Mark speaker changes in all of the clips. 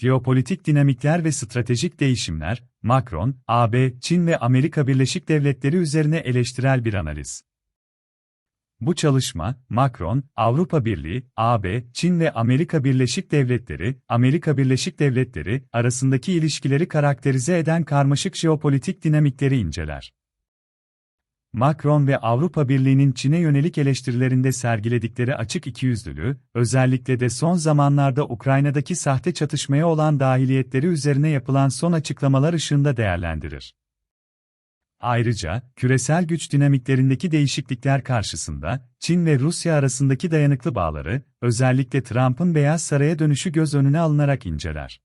Speaker 1: Jeopolitik dinamikler ve stratejik değişimler, Macron, AB, Çin ve Amerika Birleşik Devletleri üzerine eleştirel bir analiz. Bu çalışma, Macron, Avrupa Birliği, AB, Çin ve Amerika Birleşik Devletleri, Amerika Birleşik Devletleri arasındaki ilişkileri karakterize eden karmaşık jeopolitik dinamikleri inceler. Macron ve Avrupa Birliği'nin Çin'e yönelik eleştirilerinde sergiledikleri açık ikiyüzlülüğü, özellikle de son zamanlarda Ukrayna'daki sahte çatışmaya olan dahiliyetleri üzerine yapılan son açıklamalar ışığında değerlendirir. Ayrıca, küresel güç dinamiklerindeki değişiklikler karşısında, Çin ve Rusya arasındaki dayanıklı bağları, özellikle Trump'ın Beyaz Saray'a dönüşü göz önüne alınarak inceler.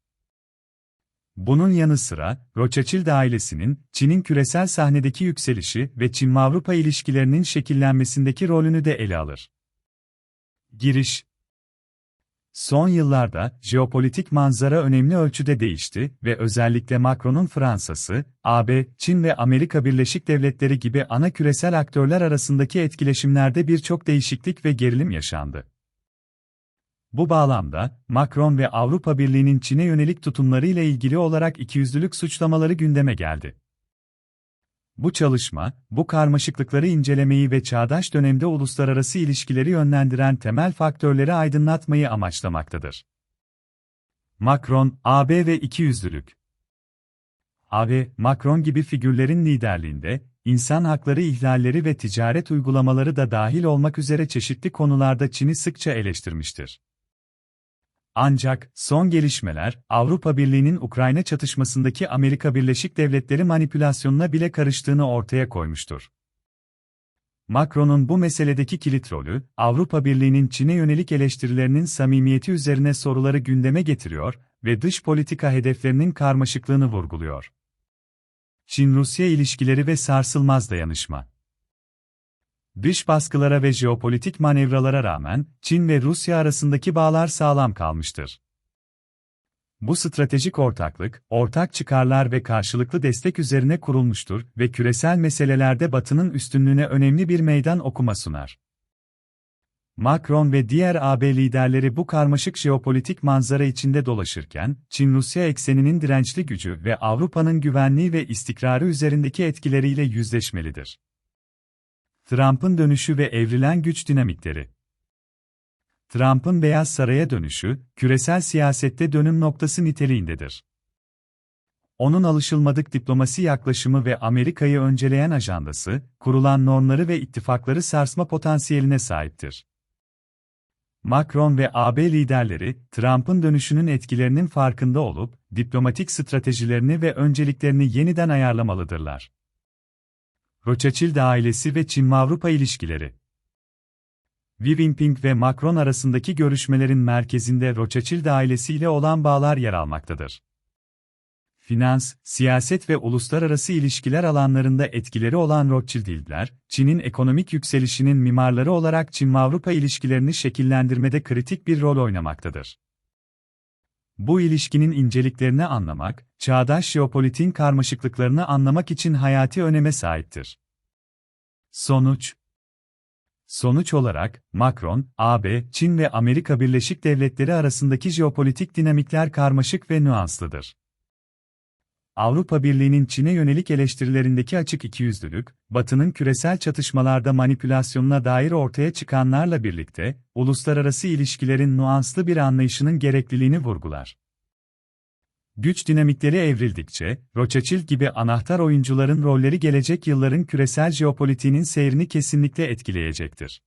Speaker 1: Bunun yanı sıra, Rothschild ailesinin, Çin'in küresel sahnedeki yükselişi ve Çin-Avrupa ilişkilerinin şekillenmesindeki rolünü de ele alır. Giriş Son yıllarda, jeopolitik manzara önemli ölçüde değişti ve özellikle Macron'un Fransa'sı, AB, Çin ve Amerika Birleşik Devletleri gibi ana küresel aktörler arasındaki etkileşimlerde birçok değişiklik ve gerilim yaşandı. Bu bağlamda, Macron ve Avrupa Birliği'nin Çin'e yönelik tutumları ile ilgili olarak ikiyüzlülük suçlamaları gündeme geldi. Bu çalışma, bu karmaşıklıkları incelemeyi ve çağdaş dönemde uluslararası ilişkileri yönlendiren temel faktörleri aydınlatmayı amaçlamaktadır. Macron, AB ve ikiyüzlülük AB, Macron gibi figürlerin liderliğinde, insan hakları ihlalleri ve ticaret uygulamaları da dahil olmak üzere çeşitli konularda Çin'i sıkça eleştirmiştir. Ancak son gelişmeler Avrupa Birliği'nin Ukrayna çatışmasındaki Amerika Birleşik Devletleri manipülasyonuna bile karıştığını ortaya koymuştur. Macron'un bu meseledeki kilit rolü, Avrupa Birliği'nin Çin'e yönelik eleştirilerinin samimiyeti üzerine soruları gündeme getiriyor ve dış politika hedeflerinin karmaşıklığını vurguluyor. Çin-Rusya ilişkileri ve sarsılmaz dayanışma Dış baskılara ve jeopolitik manevralara rağmen, Çin ve Rusya arasındaki bağlar sağlam kalmıştır. Bu stratejik ortaklık, ortak çıkarlar ve karşılıklı destek üzerine kurulmuştur ve küresel meselelerde Batı'nın üstünlüğüne önemli bir meydan okuma sunar. Macron ve diğer AB liderleri bu karmaşık jeopolitik manzara içinde dolaşırken, Çin-Rusya ekseninin dirençli gücü ve Avrupa'nın güvenliği ve istikrarı üzerindeki etkileriyle yüzleşmelidir. Trump'ın dönüşü ve evrilen güç dinamikleri. Trump'ın Beyaz Saray'a dönüşü, küresel siyasette dönüm noktası niteliğindedir. Onun alışılmadık diplomasi yaklaşımı ve Amerika'yı önceleyen ajandası, kurulan normları ve ittifakları sarsma potansiyeline sahiptir. Macron ve AB liderleri, Trump'ın dönüşünün etkilerinin farkında olup, diplomatik stratejilerini ve önceliklerini yeniden ayarlamalıdırlar. Rothschild ailesi ve Çin-Avrupa ilişkileri. Xi Jinping ve Macron arasındaki görüşmelerin merkezinde Rothschild ailesiyle olan bağlar yer almaktadır. Finans, siyaset ve uluslararası ilişkiler alanlarında etkileri olan Rothschild'ler, Çin'in ekonomik yükselişinin mimarları olarak Çin-Avrupa ilişkilerini şekillendirmede kritik bir rol oynamaktadır. Bu ilişkinin inceliklerini anlamak, çağdaş jeopolitiğin karmaşıklıklarını anlamak için hayati öneme sahiptir. Sonuç Sonuç olarak, Macron, AB, Çin ve Amerika Birleşik Devletleri arasındaki jeopolitik dinamikler karmaşık ve nüanslıdır. Avrupa Birliği'nin Çin'e yönelik eleştirilerindeki açık ikiyüzlülük, Batı'nın küresel çatışmalarda manipülasyonuna dair ortaya çıkanlarla birlikte, uluslararası ilişkilerin nuanslı bir anlayışının gerekliliğini vurgular. Güç dinamikleri evrildikçe, Rothschild gibi anahtar oyuncuların rolleri gelecek yılların küresel jeopolitiğinin seyrini kesinlikle etkileyecektir.